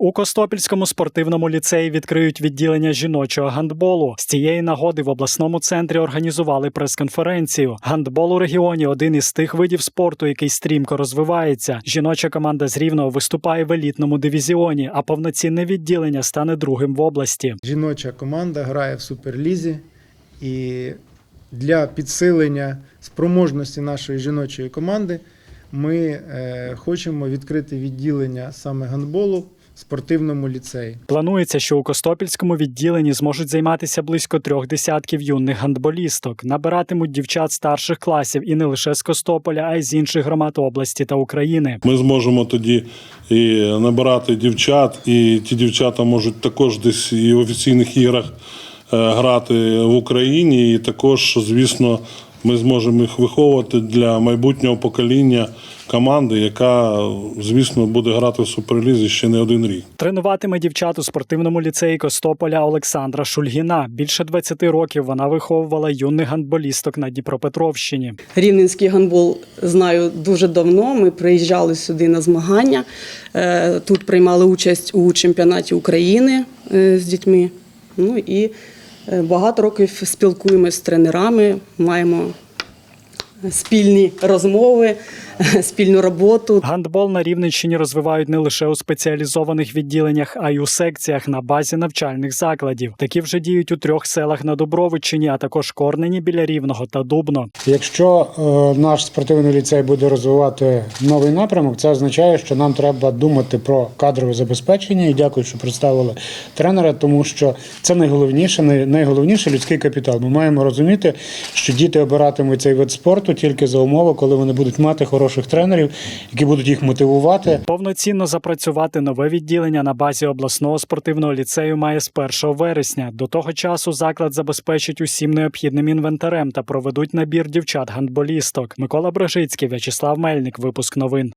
У Костопільському спортивному ліцеї відкриють відділення жіночого гандболу. З цієї нагоди в обласному центрі організували прес-конференцію. Гандбол у регіоні один із тих видів спорту, який стрімко розвивається. Жіноча команда з Рівного виступає в елітному дивізіоні, а повноцінне відділення стане другим в області. Жіноча команда грає в суперлізі, і для підсилення спроможності нашої жіночої команди ми е, хочемо відкрити відділення саме гандболу спортивному ліцеї. Планується, що у Костопільському відділенні зможуть займатися близько трьох десятків юних гандболісток. Набиратимуть дівчат старших класів і не лише з Костополя, а й з інших громад області та України. Ми зможемо тоді і набирати дівчат, і ті дівчата можуть також десь і в офіційних іграх грати в Україні. І також, звісно, ми зможемо їх виховувати для майбутнього покоління команди, яка, звісно, буде грати в суперлізі ще не один рік. Тренуватиме дівчат у спортивному ліцеї Костополя Олександра Шульгіна. Більше 20 років вона виховувала юних гандболісток на Дніпропетровщині. Рівненський гандбол знаю дуже давно. Ми приїжджали сюди на змагання. Е, Тут приймали участь у чемпіонаті України е, з дітьми. Ну і е, багато років спілкуємося з тренерами, маємо спільні розмови, спільну роботу. Гандбол на Рівненщині розвивають не лише у спеціалізованих відділеннях, а й у секціях на базі навчальних закладів. Такі вже діють у трьох селах на Дубровичині, а також Корнені біля Рівного та Дубно. Якщо е, наш спортивний ліцей буде розвивати новий напрямок, це означає, що нам треба думати про кадрове забезпечення. І дякую, що представили тренера, тому що це найголовніше, най- найголовніше людський капітал. Ми маємо розуміти, що діти обиратимуть цей вид спорту тільки за умови, коли вони будуть мати хороших тренерів, які будуть їх мотивувати. Повноцінно запрацювати нове відділення на базі обласного спортивного ліцею має з 1 вересня. До того часу заклад забезпечить усім необхідним інвентарем та проведуть набір дівчат гандболісток. Микола Брежицький, В'ячеслав Мельник. Випуск новин.